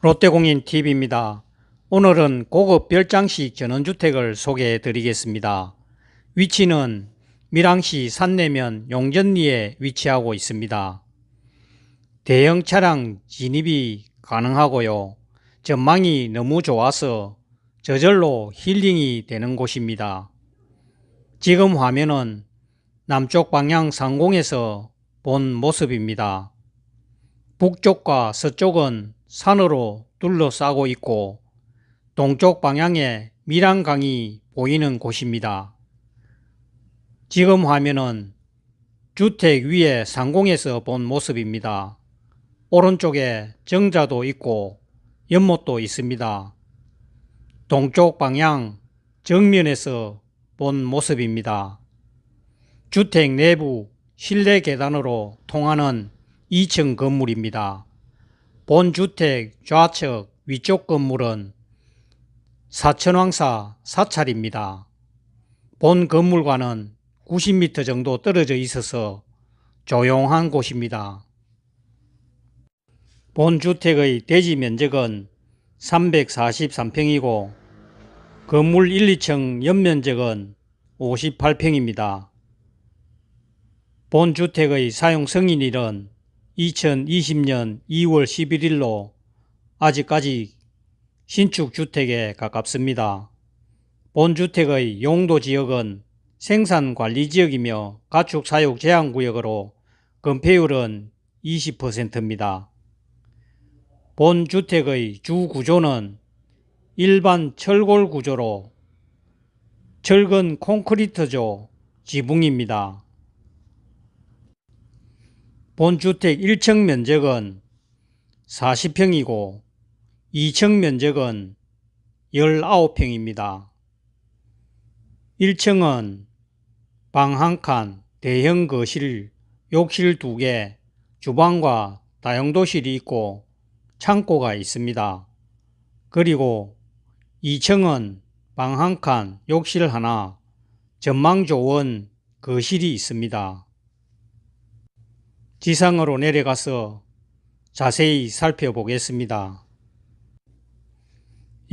롯데공인TV입니다. 오늘은 고급 별장식 전원주택을 소개해 드리겠습니다. 위치는 밀양시 산내면 용전리에 위치하고 있습니다. 대형 차량 진입이 가능하고요. 전망이 너무 좋아서 저절로 힐링이 되는 곳입니다. 지금 화면은 남쪽 방향 상공에서 본 모습입니다. 북쪽과 서쪽은 산으로 둘러싸고 있고 동쪽 방향에 밀양강이 보이는 곳입니다. 지금 화면은 주택 위에 상공에서 본 모습입니다. 오른쪽에 정자도 있고 연못도 있습니다. 동쪽 방향 정면에서 본 모습입니다. 주택 내부 실내 계단으로 통하는 2층 건물입니다. 본 주택 좌측 위쪽 건물은 사천왕사 사찰입니다. 본 건물과는 90m 정도 떨어져 있어서 조용한 곳입니다. 본 주택의 대지 면적은 343평이고 건물 1, 2층 연면적은 58평입니다. 본 주택의 사용 승인일은 2020년 2월 11일로 아직까지 신축 주택에 가깝습니다. 본 주택의 용도 지역은 생산 관리 지역이며 가축 사육 제한 구역으로 건폐율은 20%입니다. 본 주택의 주 구조는 일반 철골 구조로 철근 콘크리트조 지붕입니다. 본 주택 1층 면적은 40평이고 2층 면적은 19평입니다. 1층은 방한 칸, 대형 거실, 욕실 2개, 주방과 다용도실이 있고 창고가 있습니다. 그리고 2층은 방한 칸, 욕실 하나, 전망 좋은 거실이 있습니다. 지상으로 내려가서 자세히 살펴보겠습니다.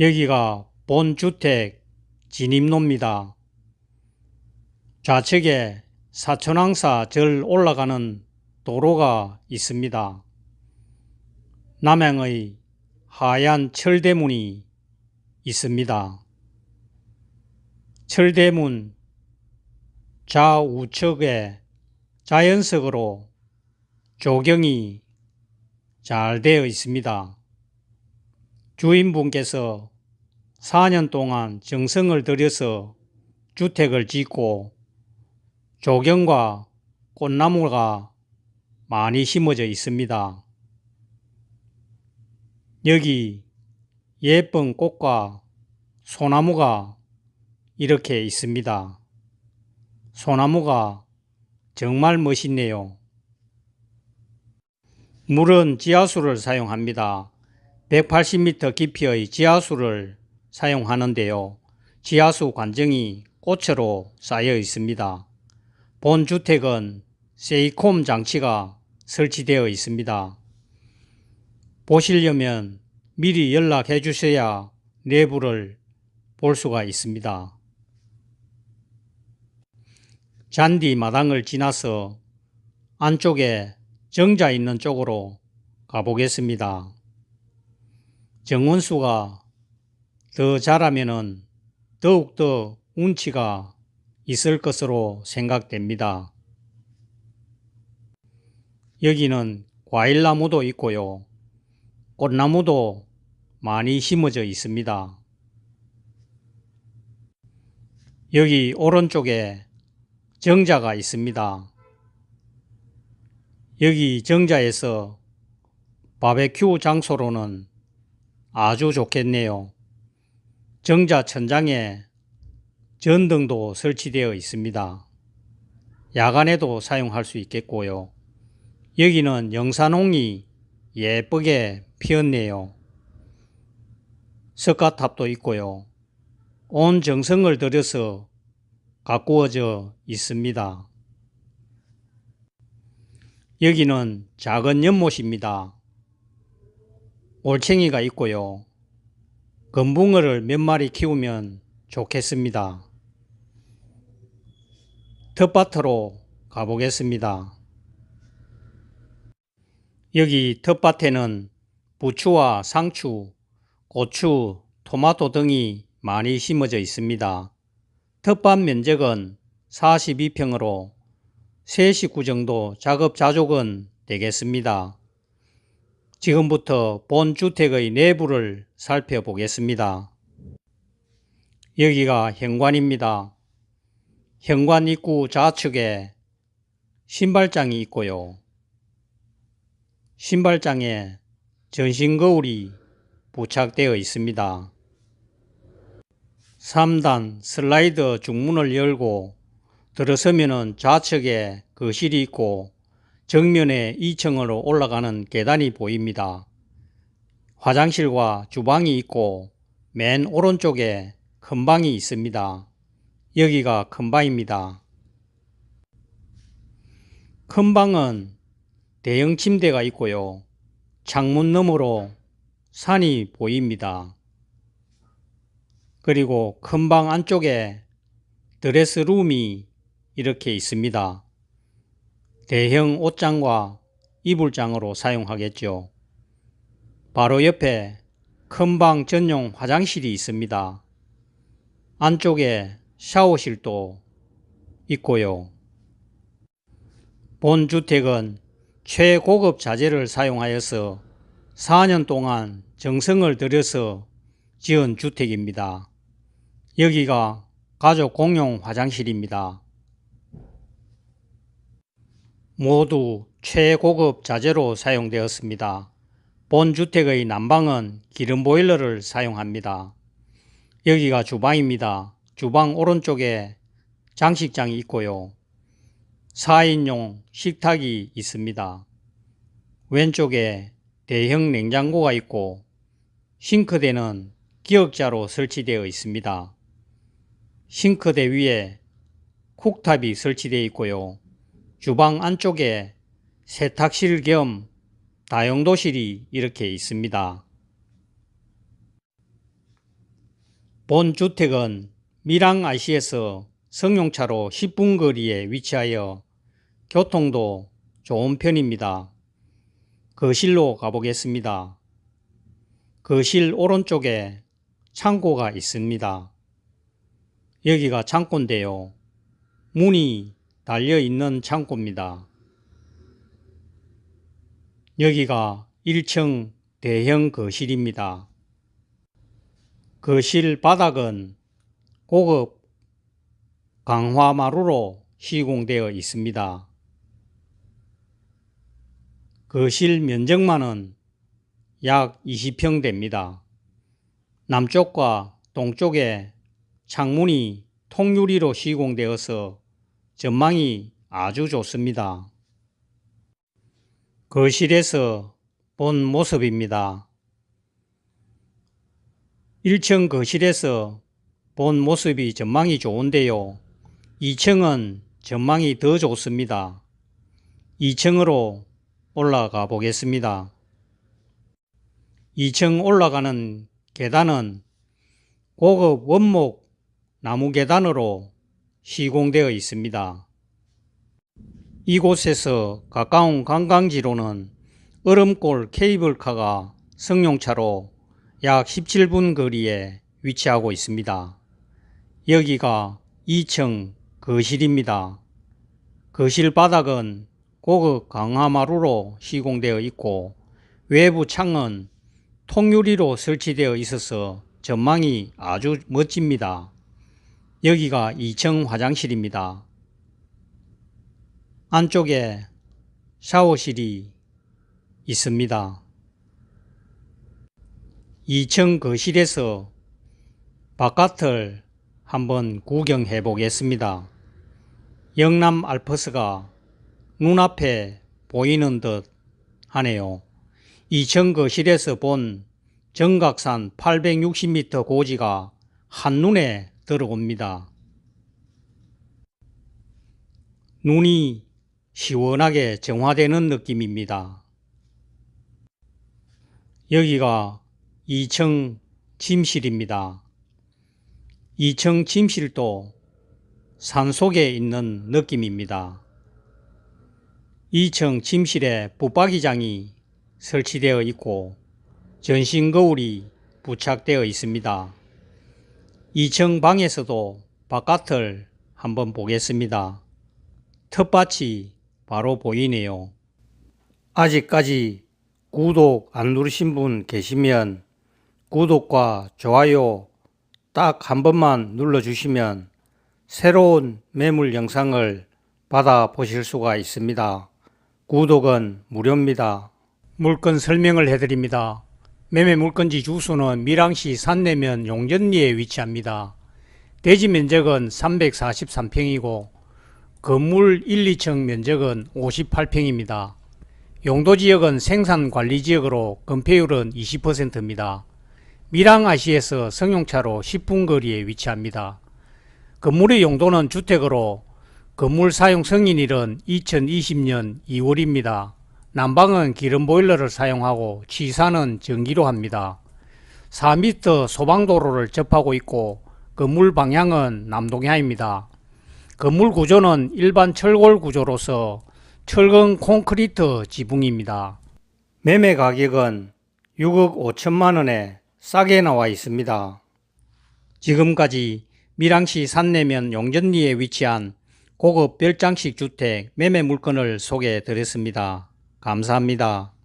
여기가 본 주택 진입로입니다. 좌측에 사천왕사 절 올라가는 도로가 있습니다. 남양의 하얀 철대문이 있습니다. 철대문 좌우측에 자연석으로 조경이 잘 되어 있습니다. 주인분께서 4년 동안 정성을 들여서 주택을 짓고 조경과 꽃나무가 많이 심어져 있습니다. 여기 예쁜 꽃과 소나무가 이렇게 있습니다. 소나무가 정말 멋있네요. 물은 지하수를 사용합니다. 180m 깊이의 지하수를 사용하는데요. 지하수 관정이 꽃으로 쌓여 있습니다. 본 주택은 세이콤 장치가 설치되어 있습니다. 보시려면 미리 연락해 주셔야 내부를 볼 수가 있습니다. 잔디 마당을 지나서 안쪽에 정자 있는 쪽으로 가보겠습니다. 정원수가 더 자라면은 더욱더 운치가 있을 것으로 생각됩니다. 여기는 과일나무도 있고요. 꽃나무도 많이 심어져 있습니다. 여기 오른쪽에 정자가 있습니다. 여기 정자에서 바베큐 장소로는 아주 좋겠네요. 정자 천장에 전등도 설치되어 있습니다. 야간에도 사용할 수 있겠고요. 여기는 영산홍이 예쁘게 피었네요. 석가탑도 있고요. 온 정성을 들여서 가꾸어져 있습니다. 여기는 작은 연못입니다. 올챙이가 있고요. 금붕어를 몇 마리 키우면 좋겠습니다. 텃밭으로 가보겠습니다. 여기 텃밭에는 부추와 상추, 고추, 토마토 등이 많이 심어져 있습니다. 텃밭 면적은 42평으로 3식구 정도 작업자족은 되겠습니다. 지금부터 본 주택의 내부를 살펴보겠습니다. 여기가 현관입니다. 현관 입구 좌측에 신발장이 있고요. 신발장에 전신 거울이 부착되어 있습니다. 3단 슬라이드 중문을 열고 들어서면은 좌측에 거실이 있고 정면에 2층으로 올라가는 계단이 보입니다. 화장실과 주방이 있고 맨 오른쪽에 큰 방이 있습니다. 여기가 큰 방입니다. 큰 방은 대형 침대가 있고요. 창문 너머로 산이 보입니다. 그리고 큰 방 안쪽에 드레스룸이 이렇게 있습니다. 대형 옷장과 이불장으로 사용하겠죠. 바로 옆에 큰 방 전용 화장실이 있습니다. 안쪽에 샤워실도 있고요. 본 주택은 최고급 자재를 사용하여서 4년 동안 정성을 들여서 지은 주택입니다. 여기가 가족 공용 화장실입니다. 모두 최고급 자재로 사용되었습니다. 본 주택의 난방은 기름 보일러를 사용합니다. 여기가 주방입니다. 주방 오른쪽에 장식장이 있고요. 4인용 식탁이 있습니다. 왼쪽에 대형 냉장고가 있고 싱크대는 기역자로 설치되어 있습니다. 싱크대 위에 쿡탑이 설치되어 있고요. 주방 안쪽에 세탁실 겸 다용도실이 이렇게 있습니다. 본 주택은 밀양 IC에서 성용차로 10분 거리에 위치하여 교통도 좋은 편입니다. 거실로 가보겠습니다. 거실 오른쪽에 창고가 있습니다. 여기가 창고인데요. 문이 달려 있는 창고입니다. 여기가 1층 대형 거실입니다. 거실 바닥은 고급 강화마루로 시공되어 있습니다. 거실 면적만은 약 20평 됩니다. 남쪽과 동쪽에 창문이 통유리로 시공되어서 전망이 아주 좋습니다. 거실에서 본 모습입니다. 1층 거실에서 본 모습이 전망이 좋은데요. 2층은 전망이 더 좋습니다. 2층으로 올라가 보겠습니다. 2층 올라가는 계단은 고급 원목 나무 계단으로 시공되어 있습니다. 이곳에서 가까운 관광지로는 얼음골 케이블카가 승용차로 약 17분 거리에 위치하고 있습니다. 여기가 2층 거실입니다. 거실 바닥은 고급 강화마루로 시공되어 있고 외부 창은 통유리로 설치되어 있어서 전망이 아주 멋집니다. 여기가 2층 화장실입니다. 안쪽에 샤워실이 있습니다. 2층 거실에서 바깥을 한번 구경해 보겠습니다. 영남 알프스가 눈앞에 보이는 듯 하네요. 2층 거실에서 본 정각산 860m 고지가 한눈에 들어옵니다. 눈이 시원하게 정화되는 느낌입니다. 여기가 2층 침실입니다. 2층 침실도 산 속에 있는 느낌입니다. 2층 침실에 붙박이장이 설치되어 있고 전신 거울이 부착되어 있습니다. 2층 방에서도 바깥을 한번 보겠습니다. 텃밭이 바로 보이네요. 아직까지 구독 안 누르신 분 계시면 구독과 좋아요 딱 한 번만 눌러주시면 새로운 매물 영상을 받아 보실 수가 있습니다. 구독은 무료입니다. 물건 설명을 해드립니다. 매매 물건지 주소는 밀양시 산내면 용전리에 위치합니다. 대지 면적은 343평이고 건물 1, 2층 면적은 58평입니다. 용도지역은 생산관리지역으로 건폐율은 20%입니다. 밀양아시에서 성용차로 10분 거리에 위치합니다. 건물의 용도는 주택으로 건물 사용 승인일은 2020년 2월입니다. 난방은 기름 보일러를 사용하고 취사는 전기로 합니다. 4m 소방도로를 접하고 있고 건물 방향은 남동향입니다. 건물 구조는 일반 철골 구조로서 철근 콘크리트 지붕입니다. 매매 가격은 6억 5천만 원에 싸게 나와 있습니다. 지금까지 밀양시 산내면 용전리에 위치한 고급 별장식 주택 매매 물건을 소개해 드렸습니다. 감사합니다.